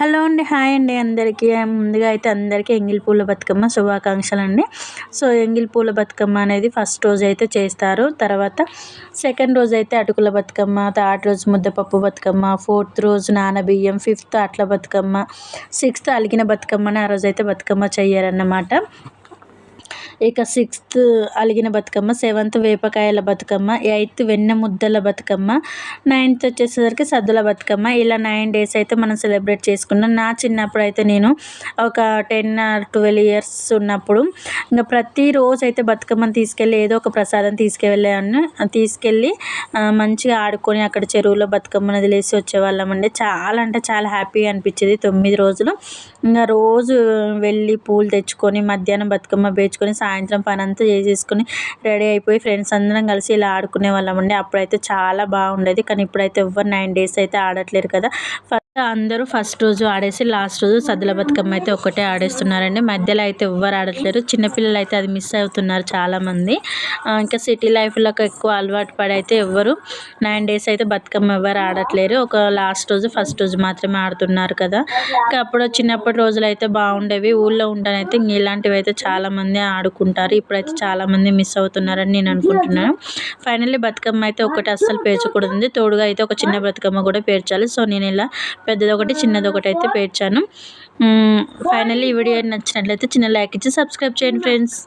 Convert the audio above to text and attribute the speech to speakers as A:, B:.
A: Hello అండి hi అండి అందరికీ. ముందుగా అయితే అందరికీ ఎంగిల్ పూల బతుకమ్మ శుభాకాంక్షలు అండి సో ఎంగిల్ పూల బతుకమ్మ అనేది ఫస్ట్ రోజు అయితే చేస్తారు. తర్వాత సెకండ్ రోజు అయితే అటుకుల బతుకమ్మ థర్డ్ రోజు ముద్దపప్పు బతుకమ్మ ఫోర్త్ రోజు నానబియ్యం ఫిఫ్త్ అట్ల బతుకమ్మ సిక్స్త్ అలిగిన బతుకమ్మని ఆ రోజు అయితే బతుకమ్మ చెయ్యారన్నమాట. ఇక సిక్స్త్ అలిగిన బతుకమ్మ సెవెంత్ వేపకాయల బతుకమ్మ ఎయిత్ వెన్న ముద్దల బతుకమ్మ నైన్త్ వచ్చేసరికి సద్దుల బతుకమ్మ. ఇలా నైన్ డేస్ అయితే మనం సెలబ్రేట్ చేసుకున్నాం. నా చిన్నప్పుడు అయితే నేను ఒక టెన్ ఆర్ ట్వెల్వ్ ఇయర్స్ ఉన్నప్పుడు ఇంకా ప్రతిరోజు అయితే బతుకమ్మని తీసుకెళ్ళి ఏదో ఒక ప్రసాదం తీసుకెళ్ళాను తీసుకెళ్ళి మంచిగా ఆడుకొని అక్కడ చెరువులో బతుకమ్మను వదిలేసి వచ్చేవాళ్ళం అండి. చాలా అంటే చాలా హ్యాపీగా అనిపించేది తొమ్మిది రోజులు. ఇంకా రోజు వెళ్ళి పూలు తెచ్చుకొని మధ్యాహ్నం బతుకమ్మ పేర్చుకొని సాయంత్రం పని అంతా చేసేసుకొని రెడీ అయిపోయి ఫ్రెండ్స్ అందరం కలిసి ఇలా ఆడుకునే వాళ్ళం అండి. అప్పుడైతే చాలా బాగుండేది. కానీ ఇప్పుడైతే ఎవ్వరు నైన్ డేస్ అయితే ఆడట్లేరు కదా. అందరూ ఫస్ట్ రోజు ఆడేసి లాస్ట్ రోజు సద్దుల బతుకమ్మ అయితే ఒకటే ఆడేస్తున్నారండి. మధ్యలో అయితే ఎవ్వరు ఆడట్లేరు. చిన్నపిల్లలు అయితే అది మిస్ అవుతున్నారు చాలామంది. ఇంకా సిటీ లైఫ్లోకి ఎక్కువ అలవాటు పడి అయితే ఎవ్వరు. నైన్ డేస్ అయితే బతుకమ్మ ఎవ్వరు ఆడట్లేరు. ఒక లాస్ట్ రోజు ఫస్ట్ రోజు మాత్రమే ఆడుతున్నారు కదా. ఇంకా అప్పుడు చిన్నప్పటి రోజులు అయితే బాగుండేవి. ఊళ్ళో ఉంటానైతే ఇలాంటివి అయితే చాలామంది ఆడుకుంటారు. ఇప్పుడైతే చాలామంది మిస్ అవుతున్నారని నేను అనుకుంటున్నాను. ఫైనల్లీ బతుకమ్మ అయితే ఒకటి అస్సలు పేర్చకూడదు. తోడుగా అయితే ఒక చిన్న బతుకమ్మ కూడా పేర్చాలి. సో నేను ఇలా పెద్దది ఒకటి చిన్నది ఒకటి అయితే పేర్చాను ఫైనల్లీ ఈ వీడియో నచ్చినట్లయితే చిన్న లైక్ ఇచ్చి సబ్స్క్రైబ్ చేయండి ఫ్రెండ్స్